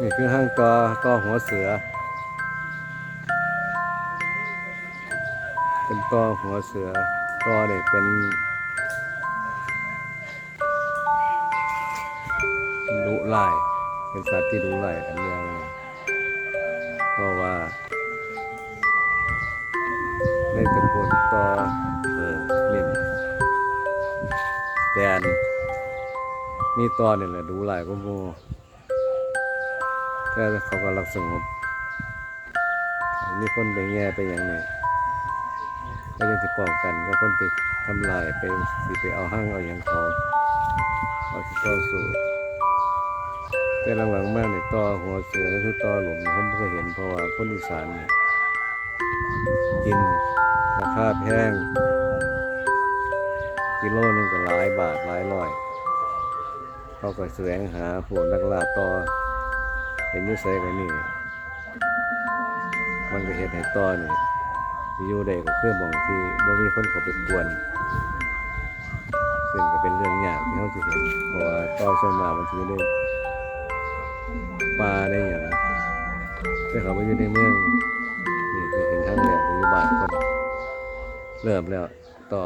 นี่คือห้างตอตอหัวเสือ เป็นตอหัวเสือตอเนี่ยเป็นดุลายเป็นสัตว์ที่ดุลายอันเดียวเลยเพราะว่า ในตระกูลตอเปิดลิ่มแดนมีตอเนี่ยแหละดูหลายก็โม แต่เขาก็รักสงบมีคนไปแง่ไปอย่างนี้ก็ยังติดป้องกันก็คนไปทำลายไปสิไปเอาห้างเอาอย่างเขาเอาสิต่อสู้แต่หลังๆมากเนี่ยต่อหัวเสือคือต่อหลุมผมไม่เคยเห็นเพราะว่าคนอีสานเนี่ยกินราคาแพงกิโลนึงก็หลายบาทหลายร้อย เขาก็แสวงหาพวกนักล่าต่อ ห็นยุ่ใส่กันนี่ มันก็เห็นให้ต่อนี่ที่อยู่ได้ก็คือมองที่บ่มีคนเขาไปกวน ซึ่งก็เป็นเรื่องยากที่เขาจะเห็นเพราะว่าต่อส่วนมากมันจะอยู่ในป่าในอย่างแต่เขาไปอยู่ในเมืองนี่คือเห็นครั้งแรกอยู่บ้านคน เริ่มแล้วต่อ